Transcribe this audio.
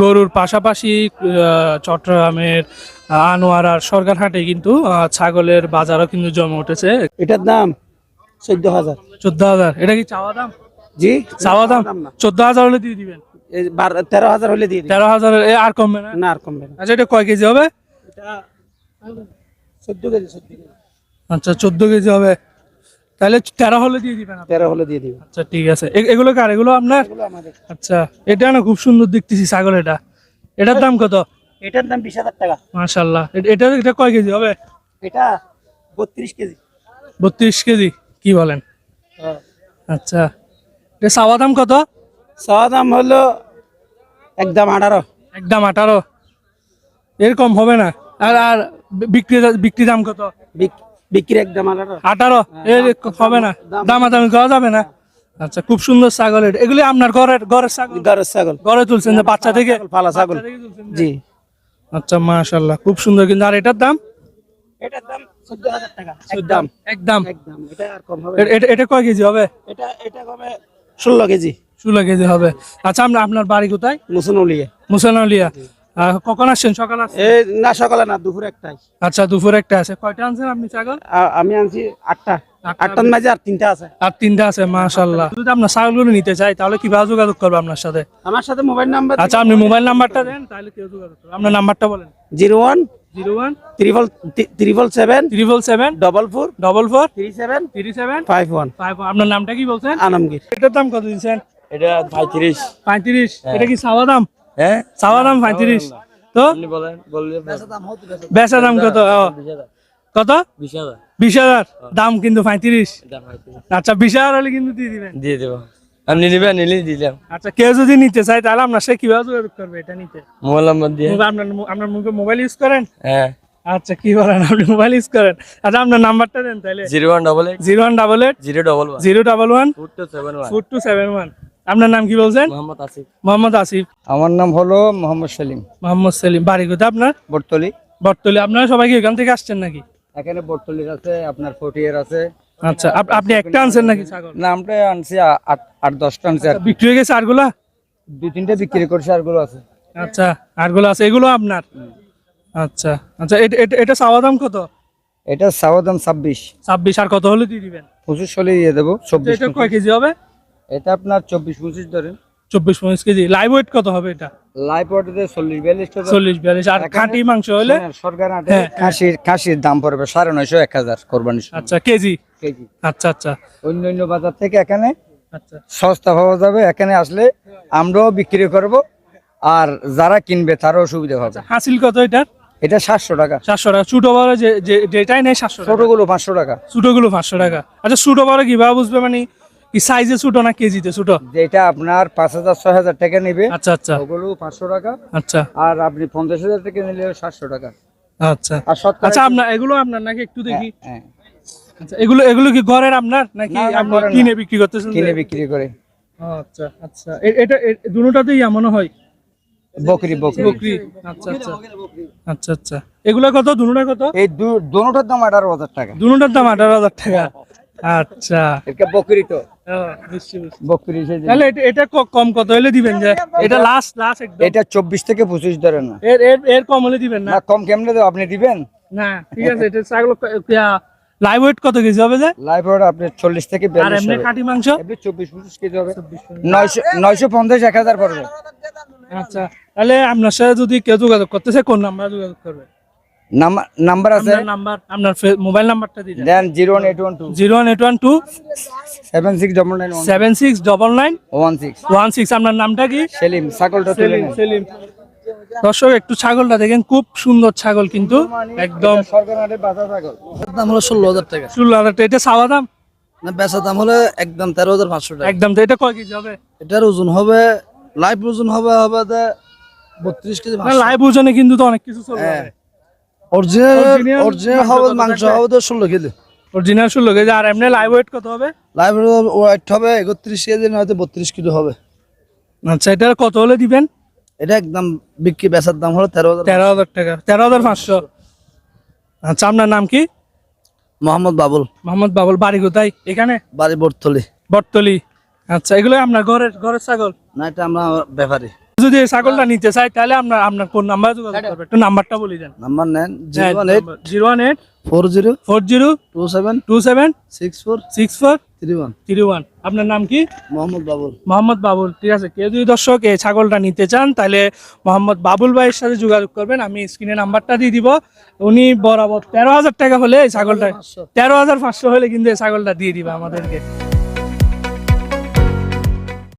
গরুর পাশাপাশি চট্টগ্রামের আনোয়ার আর সরকারহাটে কিন্তু ছাগলের বাজারও কিন্তু জমে উঠেছে। এটার দাম চোদ্দ হাজার। চোদ্দ হাজার। এটা কি চাওয়া দাম? জি চাওয়া দাম? চোদ্দ হাজার হলে দিয়ে দিবেন? তেরো হাজার হলে দিয়ে তেরো হাজার আর কমবে না? না আর কমবে না। আচ্ছা এটা কয় কেজি হবে? এটা চোদ্দ কেজি চোদ্দ কেজি। আচ্ছা চোদ্দ কেজি হবে। তাহলে তেরো হলে দিয়ে দিবেন। তেরো হলে দিয়ে দিবেন। আচ্ছা ঠিক আছে। এগুলো কার? এগুলো আপনার? আমাদের। আচ্ছা এটা না খুব সুন্দর দেখতেছি ছাগল এটা। এটার দাম কত? এটার দাম বিশ হাজার টাকা। মাশাল্লাহ এটা এটা কয় কেজি হবে? এটা বত্রিশ কেজি। বত্রিশ কেজি কি বলেন? আচ্ছা এটা চাওয়া দাম কত? চাওয়া দাম হলো একদম আঠারো। একদম আঠারো। এরকম হবে না। আর আর বিক্রি বিক্রি দাম কত? বিক্রি একদম আঠারো? আঠারো হবে না। দামাদামি করা যাবে না? আচ্ছা খুব সুন্দর ছাগল এগুলি আপনার ঘরের ঘরের ছাগল? ছাগল। ঘরে তুলছেন যে বাচ্চা থেকে? পালা ছাগল? জি। আচ্ছা মাশাল্লাহ খুব সুন্দর। কিন্তু আর এটার দাম? এটার দাম চোদ্দ হাজার টাকা। একদম একদম একদম এটা আর কম হবে এটা এটা কয় কেজি হবে? এটা এটা হবে ষোলো কেজি। ষোলো কেজি হবে। আচ্ছা আমরা আপনার বাড়ি কোথায়? মুসুনলিয়ে মুসানলিয়া কখন আসছেন? সকাল আসছেন? এই না সকালে না দুপুর একটাই আচ্ছা দুপুর একটা আছে। কয়টা আনছেন আপনি ছাগল? আমি আনছি আটটা। আটটা আটটার মাঝে আর তিনটা আছে। আর তিনটা আছে মাশাল্লাহ যদি আপনার ছাগলগুলো নিতে চাই তাহলে কীভাবে যোগাযোগ করব আপনার সাথে? আমার সাথে মোবাইল নাম্বার আচ্ছা আপনি মোবাইল নাম্বারটা দেন তাহলে কেউ যোগাযোগ করবে। আপনার নাম্বারটা বলেন। Zero one zero one triple triple seven triple seven double four double four three seven three seven five one. Five আপনার নামটা কি বলছেন? আলমগীর এটার দাম কত দিচ্ছেন? এটা পঁয়ত্রিশ। পঁয়ত্রিশ। এটা কি চাওয়া দাম? হ্যাঁ চাওয়া দাম পঁয়ত্রিশ। তো? আপনি বলেন বললে বেচা দাম কত? কত? বিশ হাজার। দাম কিন্তু পঁয়ত্রিশ। আচ্ছা বিশ হাজার হলে কিন্তু দিয়ে দিবেন। দিয়ে দেবো। আপনি নিবেন নিলেই দিলাম। আচ্ছা কেউ যদি নিতে চায় তাহলে আপনার সে কীভাবে যোগাযোগ করবে এটা নিতে? মোবাইল নাম্বার দিয়ে। আপনার আপনার মুখে মোবাইল ইউজ করেন? হ্যাঁ। আচ্ছা কি বলেন? আপনি মোবাইল ইউজ করেন। আচ্ছা আপনার নাম্বারটা দেন তাহলে। Zero one double eight. Zero one double eight. Zero double zero double one. Four two seven one. Four two seven one. আপনার নাম কি বলছেন? মোহাম্মদ আসিফ। মোহাম্মদ আসিফ। আমার নাম হলো মোহাম্মদ সেলিম। মোহাম্মদ সেলিম। বাড়ি কোথায় আপনার? বটতলি। বটতলি। আপনারা সবাই কি এখান থেকে আসছেন নাকি? এখানে বটতলির আছে আপনার ফোর্টিয়ার আছে। আচ্ছা আপনি একটা আনছেন নাকি ছাগল? না আমরা আনছি আট আট দশটা আনছি আর বিক্রি হয়ে গেছে আরগুলা? দুই তিনটে বিক্রি করছি আরগুলো আছে। আচ্ছা আরগুলো আছে এগুলো আপনার? আচ্ছা আচ্ছা এটা চাওয়া দাম কত? এটা চাওয়া দাম ছাব্বিশ। ছাব্বিশ আর কত হলে দিয়ে দিবেন? পঁচিশ হলে দিয়ে দেবো তো চব্বিশ কয় কেজি হবে? এটা আপনার চব্বিশ পঁচিশ ধরেন। চব্বিশ পঁচিশ কেজি। লাইভ ওয়েট কত হবে এটা? লাইফ অর্ডারে চল্লিশ বিয়াল্লিশ টাকা। চল্লিশ বিয়াল্লিশ। আর খাঁটি মাংস হলে? সরকার হাটে হ্যাঁ, খাসির খাসির দাম পড়বে সাড়ে নয়শো এক হাজার কোরবানি আচ্ছা কেজি? কেজি। আচ্ছা আচ্ছা। অন্য অন্য বাজার থেকে এখানে আচ্ছা। সস্তা পাওয়া যাবে। এখানে আসলে আমরাও বিক্রি করব। আর যারা কিনবে তারও সুবিধা হবে। হাসিল কত এটার? এটা সাতশো টাকা। সাতশো টাকা। ছোট বড় যেটাই নেই সাতশো টাকা। ছোটগুলো পাঁচশো টাকা। ছোটগুলো পাঁচশো টাকা। আচ্ছা ছোট বড় কীভাবে বুঝবে মানে কি সাইজে ছোট না কেজিতে ছোট? যেটা আপনার পাঁচ হাজার ছয় হাজার টাকা নেবে। আচ্ছা আচ্ছা। ওগুলো পাঁচশো টাকা। আচ্ছা। আর আপনি পঞ্চাশ হাজার টাকা নিলে সাতশো টাকা। আচ্ছা। আর আচ্ছা আপনার এগুলো আপনার নাকি একটু দেখি? হ্যাঁ, আচ্ছা এগুলো এগুলো কি ঘরের আপনার? নাকি না, না, আপনি ঘরের না। কিনে বিক্রি করতেছেন কিনে বিক্রি করে। আচ্ছা আচ্ছা। এটা দুটোটাতেই এমন হয়। বকরি বকরি। বকরি। আচ্ছা আচ্ছা। আচ্ছা আচ্ছা। এগুলো কত? দুটোটা কত? এই দুটোটার দাম আঠারো হাজার টাকা। দুটোটার দাম আঠারো হাজার টাকা। আচ্ছা। এটা বকরি তো। ও, বুঝছি, বুঝছি। বকরি তাহলে এটা- এটা কম কত হলে দিবেন যে? এটা লাস্ট লাস্ট একদম। এটা চব্বিশ থেকে পঁচিশ ধরেন না। এর এর এর কম হলে দিবেন না? না কম কেমনে দেবো? আপনি দিবেন? না ঠিক আছে এটা ছাগল লাইভ ওয়েট কত কেজি হবে যে? লাইভ আপনি থেকে আর এমনি। খাঁটি মাংস? এমনি কেজি হবে। নয়শো নয়শো পঞ্চাশ এক হাজার পড়বে। আচ্ছা তাহলে আপনার সাথে যদি কেউ যোগাযোগ করতেছে কোন নাম্বার যোগাযোগ করবে? নাম্বার নাম্বার আছে? নাম্বার আপনার মোবাইল নাম্বারটা দিয়ে দেন। দেন zero one eight one two zero one eight one two seven six double nine seven six double nine one six one six আপনার নামটা কি? সেলিম ছাগলটা সেলিম সেলিম। দর্শক একটু ছাগলটা দেখেন খুব সুন্দর ছাগল কিন্তু। একদম। দাম হলো ষোলো হাজার টাকা। ষোলো হাজার টাকা। এটা দাম? না বেচা দাম হলো একদম তেরো হাজার পাঁচশো টাকা। একদম তো এটা কয় কেজি হবে? এটার ওজন হবে লাইভ ওজন হবে হবে বত্রিশ কেজি লাইভ ওজনে কিন্তু তো অনেক কিছু চলে যাবে। অরিজিনাল মাংস হবে মাংস হবে তো ষোলো কেজি। অরিজিনাল ষোলো কেজি। আর এমনি লাইভ ওয়েট কত হবে? লাইভ ওয়েট হবে একত্রিশ কেজি বত্রিশ কিলো হবে। আচ্ছা এটা কত হলে দিবেন? এটা একদম বিক্রি বেচার দাম হলো তেরো হাজার তেরো হাজার টাকা। তেরো হাজার পাঁচশো। আচ্ছা আপনার নাম কি? মোহাম্মদ বাবুল। মোহাম্মদ বাবুল বাড়ি কোথায়? এখানে? বাড়ি বটতলি। বটতলি। আচ্ছা এগুলো আপনার ঘরের ঘরের ছাগল? না এটা আমরা ব্যাপারী যদি এই ছাগলটা নিতে চাই তাহলে আপনার আপনার কোন নাম্বার যোগাযোগ করবে? একটু নাম্বারটা বলে দেন। নাম্বার নেন zero one eight zero one eight four zero four zero two seven two seven six four six four three one. Three one. আপনার নাম কি? মোহাম্মদ বাবুল। মোহাম্মদ বাবুল ঠিক আছে। কেউ যদি দর্শক এই ছাগলটা নিতে চান তাহলে মোহাম্মদ বাবুল ভাইয়ের সাথে যোগাযোগ করবেন। আমি স্ক্রিনে নাম্বারটা দিয়ে দিব। উনি বরাবর তেরো হাজার টাকা হলে এই ছাগলটা তেরো হাজার পাঁচশো হলে কিন্তু এই ছাগলটা দিয়ে দিবে আমাদেরকে।